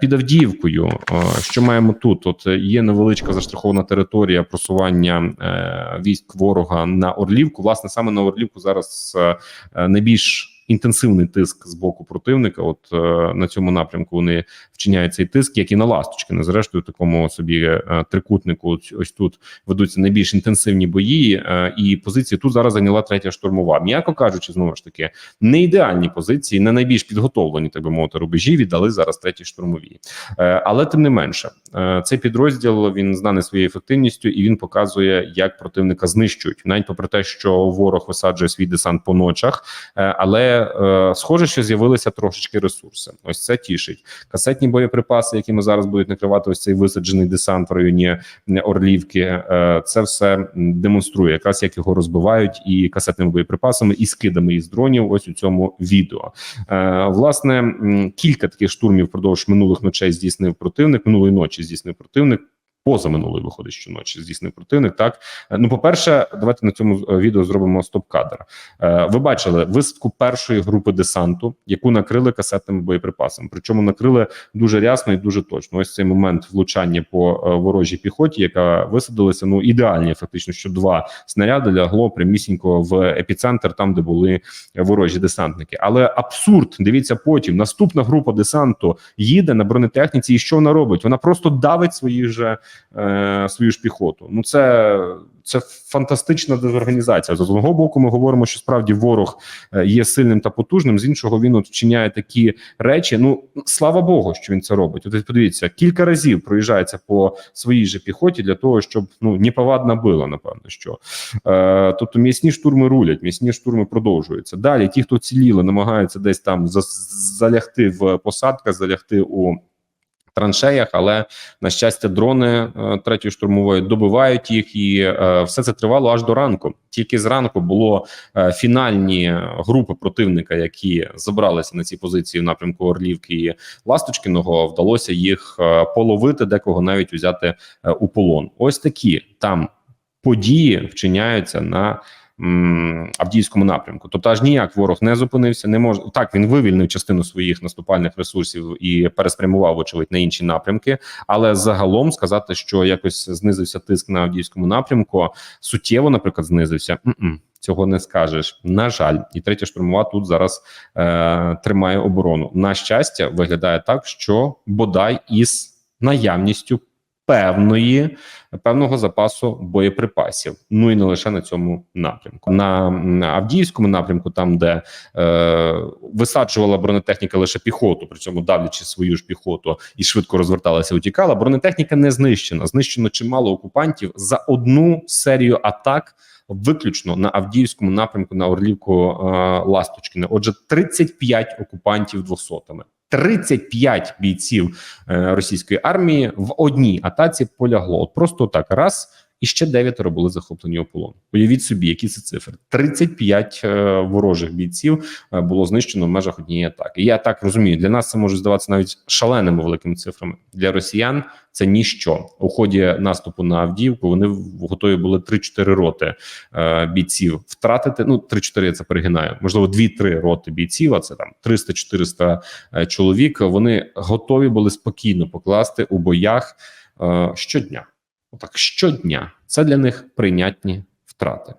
Під Авдіївкою, е, що маємо тут? От є невеличка заштрахована територія просування е, військ ворога на Орлівку. Власне, саме на Орлівку зараз е, найбільш інтенсивний тиск з боку противника. От е, на цьому напрямку вони вчиняють цей тиск, як і на ласточки. Не зрештою, такому собі е, трикутнику. Ось тут ведуться найбільш інтенсивні бої, е, і позиції тут зараз зайняла третя штурмова. М'яко кажучи, знову ж таки, не ідеальні позиції, не найбільш підготовлені, так би мовити, рубежі віддали зараз треті штурмові. Е, Але тим не менше, е, цей підрозділ він знаний своєю ефективністю і він показує, як противника знищують, навіть попри те, що ворог висаджує свій десант по ночах, е, але е, схоже, що з'явилися трошечки ресурси. Ось це тішить. Касетні боєприпаси, якими зараз будуть накривати ось цей висаджений десант в районі е, Орлівки. е, Це все демонструє, якраз як його розбивають і касетними боєприпасами, і скидами із дронів. Ось у цьому відео. Власне, кілька таких штурмів впродовж минулих ночей здійснив противник. Минулої ночі здійснив противник. Поза минулої виходить щоночі здійснив противник. Так Е, ну, по перше, давайте на цьому е, відео зробимо стоп-кадр. Е, Ви бачили висадку першої групи десанту, яку накрили касетними боєприпасами. Причому накрили дуже рясно і дуже точно. Ось цей момент влучання по ворожій піхоті, яка висадилася. Ну ідеальні, фактично, що два снаряди лягло прямісінько в епіцентр, там де були ворожі десантники. Але абсурд, дивіться потім. Наступна група десанту їде на бронетехніці, і що вона робить? Вона просто давить свої же е, свою ж піхоту. Ну це, це фантастична дезорганізація. З одного боку, ми говоримо, що справді ворог е, є сильним та потужним. З іншого він от вчиняє такі речі. Ну слава Богу, що він це робить. От подивіться, кілька разів проїжджається по своїй же піхоті для того, щоб ну неповадна била, напевно, що е, тобто м'ясні штурми рулять, м'ясні штурми продовжуються. Далі ті, хто ціліли, намагаються десь там залягти в посадках, залягти у траншеях, але на щастя, дрони е, третьої штурмової добивають їх, і е, все це тривало аж до ранку. Тільки зранку було е, фінальні групи противника, які забралися на ці позиції в напрямку Орлівки і Ласточкиного. Вдалося їх половити, декого навіть взяти у полон. Ось такі там події вчиняються на м, Авдіївському напрямку. Тобто, аж ніяк ворог не зупинився. Не може так. Він вивільнив частину своїх наступальних ресурсів і переспрямував, очевидь, на інші напрямки. Але загалом сказати, що якось знизився тиск на Авдіївському напрямку, суттєво, наприклад, знизився. М-м. Цього не скажеш. На жаль, і третя штурмова тут зараз е, тримає оборону. На щастя, виглядає так, що бодай із наявністю певної певного запасу боєприпасів. Ну і не лише на цьому напрямку. На м, Авдіївському напрямку, там де е, висаджувала бронетехніка лише піхоту, при цьому давлячи свою ж піхоту і швидко розверталася, утікала. Бронетехніка не знищена. Знищено чимало окупантів за одну серію атак. Виключно на Авдіївському напрямку на Орлівку е, Ласточкіне. Отже, 35 окупантів двохсотами. 35 бійців е, російської армії в одній атаці полягло. От просто так раз. І ще дев'ятеро були захоплені у полон. Уявіть собі, які це цифри: 35 е, ворожих бійців е, було знищено в межах однієї атаки. Я так розумію, для нас це може здаватися навіть шаленими великими цифрами. Для росіян це ніщо. У ході наступу на Авдіївку вони готові були 3-4 роти е, бійців втратити. Ну 3-4 я це перегинаю. Можливо, 2-3 роти бійців. А це там 300-400 е, чоловік. Вони готові були спокійно покласти у боях щодня. Отак щодня це для них прийнятні втрати.